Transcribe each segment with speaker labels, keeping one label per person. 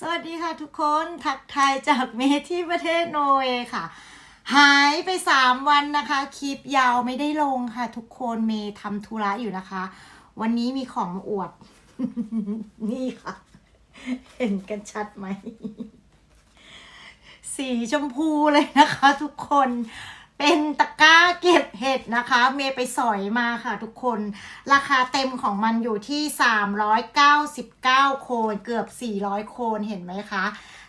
Speaker 1: สวัสดีค่ะทุกคนทักทายจากเมที่ประเทศโนอร์เวย์ค่ะ หายไป3วันนะคะ คลิปยาวไม่ได้ลงค่ะ ทุกคนเมย์ทำธุระอยู่นะคะ วันนี้มีของมาอวด นี่ค่ะ เห็นกันชัดไหม สีชมพูเลยนะคะทุกคนเป็นตะกร้าเก นะคะ เมย์ไปสอยมาค่ะทุกคน ราคาเต็มของมันอยู่ที่ 399 โคนเกือบ 400 โคนเห็นไหมคะ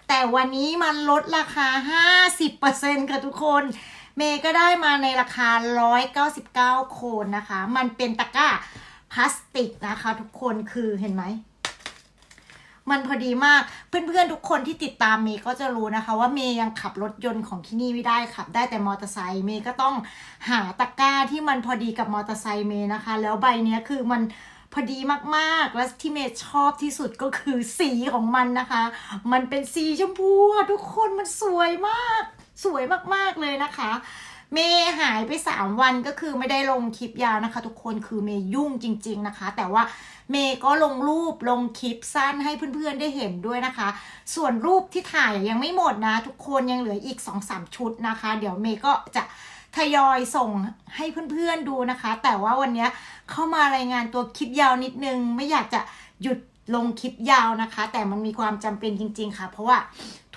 Speaker 1: แต่วันนี้มันลดราคา 50%ค่ะทุกคน เมย์ก็ได้มาในราคา 199 โคนนะคะ มันเป็นตะกร้าพลาสติกนะคะ ทุกคนคือเห็นไหม มันพอดีมาก เพื่อนๆทุกคนที่ติดตามเมย์ก็จะรู้นะคะ ว่าเมย์ยังขับรถยนต์ของที่นี่ไม่ได้ขับ ได้แต่มอเตอร์ไซค์เมย์ก็ต้องหาตะกร้าที่มันพอดีกับมอเตอร์ไซค์เมย์นะคะ แล้วใบเนี้ยคือมันพอดีมากๆ และที่เมย์ชอบที่สุดก็คือสีของมันนะคะ มันเป็นสีชมพูทุกคนมันสวยมาก สวยมากๆเลยนะคะ เมย์หายไป 3 วันก็คือไม่ได้ลงคลิปยาวนะคะ ทุกคนคือเมย์ยุ่งจริง ๆนะคะ แต่ว่าเมย์ก็ลงรูปลงคลิปสั้นให้เพื่อนๆได้เห็นด้วยนะคะ ส่วนรูปที่ถ่ายยังไม่หมดนะ ทุกคนยังเหลืออีก 2-3 ชุดนะคะ เดี๋ยวเมย์ก็จะทยอยส่งให้เพื่อนๆดูนะคะ แต่ว่าวันนี้เข้ามารายงานตัวคลิปยาวนิดนึง ไม่อยากจะหยุดลงคลิปยาวนะคะ แต่มันมีความจำเป็นจริง ๆ ค่ะ เพราะว่า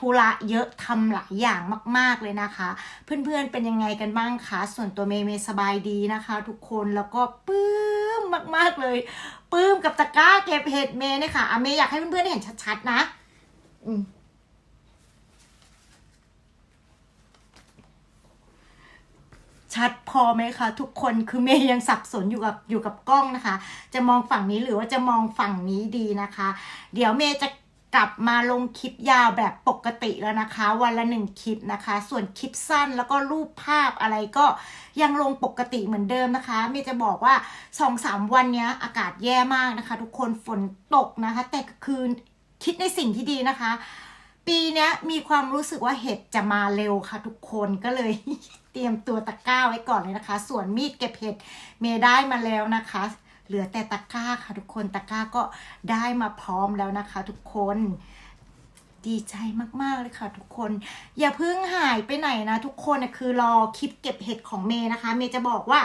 Speaker 1: ธุระเยอะทำหลายอย่างมาก ๆเลยนะคะ เพื่อนๆเป็นยังไงกันบ้างคะส่วนตัวเมย์เมย์สบายดีนะคะ ทุกคนแล้วก็ปื้มมากๆเลย ปื้มกับตะกร้าเก็บเห็ดเมย์เนี่ยค่ะอะเมย์อยากให้เพื่อนๆได้เห็นชัดๆนะอืมชัดพอไหมคะทุกคนคือเมย์ยังสับสนอยู่กับอยู่กับกล้องนะคะ จะมองฝั่งนี้หรือว่าจะมองฝั่งนี้ดีนะคะ เดี๋ยวเมย์จะ กลับมาลงคลิปยาวแบบปกติแล้วนะคะ วันละหนึ่งคลิปนะคะ ส่วนคลิปสั้นแล้วก็รูปภาพอะไรก็ยังลงปกติเหมือนเดิมนะคะเมย์จะบอกว่าสองสามวันนี้อากาศแย่มากนะคะ ทุกคนฝนตกนะคะ แต่คือคิดในสิ่งที่ดีนะคะ ปีนี้มีความรู้สึกว่าเห็ดจะมาเร็วค่ะ ทุกคนก็เลยเตรียมตัวตะกร้าไว้ก่อนเลยนะคะ ส่วนมีดเก็บเห็ดเมย์ได้มาแล้วนะคะ เหลือแต่ตะกร้าค่ะทุกคนตะกร้าก็ได้มาพร้อมแล้วนะคะ ทุกคนดีใจมาก ๆ เลยค่ะทุกคน อย่าเพิ่งหายไปไหนนะ ทุกคนนะคือรอคลิปเก็บเห็ดของเมย์นะคะ เมย์จะบอกว่า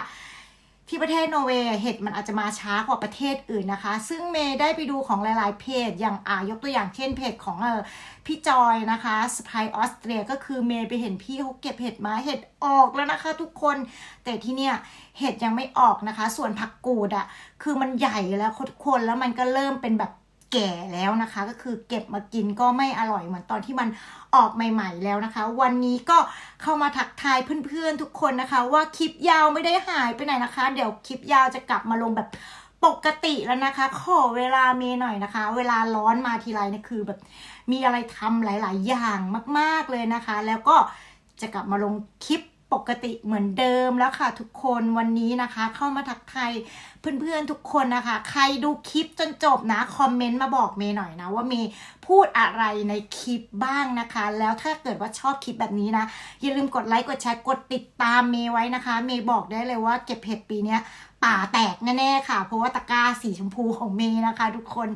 Speaker 1: ที่ประเทศนอร์เวย์เห็ดมันอาจจะมาช้ากว่าประเทศอื่นนะคะ ซึ่งเมย์ได้ไปดูของหลาย ๆ เพจ อย่างอ่ายกตัวอย่างเช่นเพจของเออพี่จอยนะคะสไปออสเตรียก็คือเมย์ไปเห็นพี่เขาเก็บเห็ดมาเห็ดออกแล้วนะคะ ทุกคนแต่ที่เนี่ยเห็ดยังไม่ออกนะคะ ส่วนผักกูดอะ่ะคือมันใหญ่แล้วคนแล้วมันก็เริ่มเป็นแบบ แก่แล้วนะคะ ก็คือเก็บมากินก็ไม่อร่อยเหมือนตอนที่มันออกใหม่ ๆ แล้วนะคะ วันนี้ก็เข้ามาทักทายเพื่อนๆทุกคนนะคะ ว่าคลิปยาวไม่ได้หายไปไหนนะคะ เดี๋ยวคลิปยาวจะกลับมาลงแบบปกติแล้วนะคะ ขอเวลาเมย์หน่อยนะคะ เวลาร้อนมาทีไรเนี่ยคือแบบมีอะไรทำหลาย ๆ อย่างมาก ๆเลยนะคะ แล้วก็จะกลับมาลงคลิป ปกติเหมือนเดิมแล้วค่ะทุกคนวันนี้นะคะ เข้ามาทักทายเพื่อนๆทุกคนนะคะ ใครดูคลิปจนจบนะคอมเมนต์มาบอกเมย์หน่อยนะ ว่าเมย์พูดอะไรในคลิปบ้างนะคะ แล้วถ้าเกิดว่าชอบคลิปแบบนี้นะ อย่าลืมกดไลค์กดแชร์กดติดตามเมย์ไว้นะคะ เมย์บอกได้เลยว่าเก็บเห็ดปีนี้ป่าแตกแน่ๆค่ะ เพราะว่าตะกร้าสีชมพูของเมย์นะคะ ทุกคน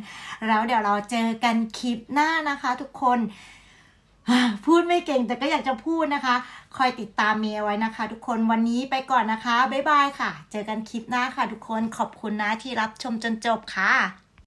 Speaker 1: แล้วเดี๋ยวเราเจอกันคลิปหน้านะคะ ทุกคน พูดไม่เก่งแต่ก็อยากจะพูดนะคะ คอยติดตามเมย์ไว้นะคะ ทุกคนวันนี้ไปก่อนนะคะ บ๊ายบายค่ะ เจอกันคลิปหน้าค่ะ ทุกคนขอบคุณนะที่รับชมจนจบค่ะ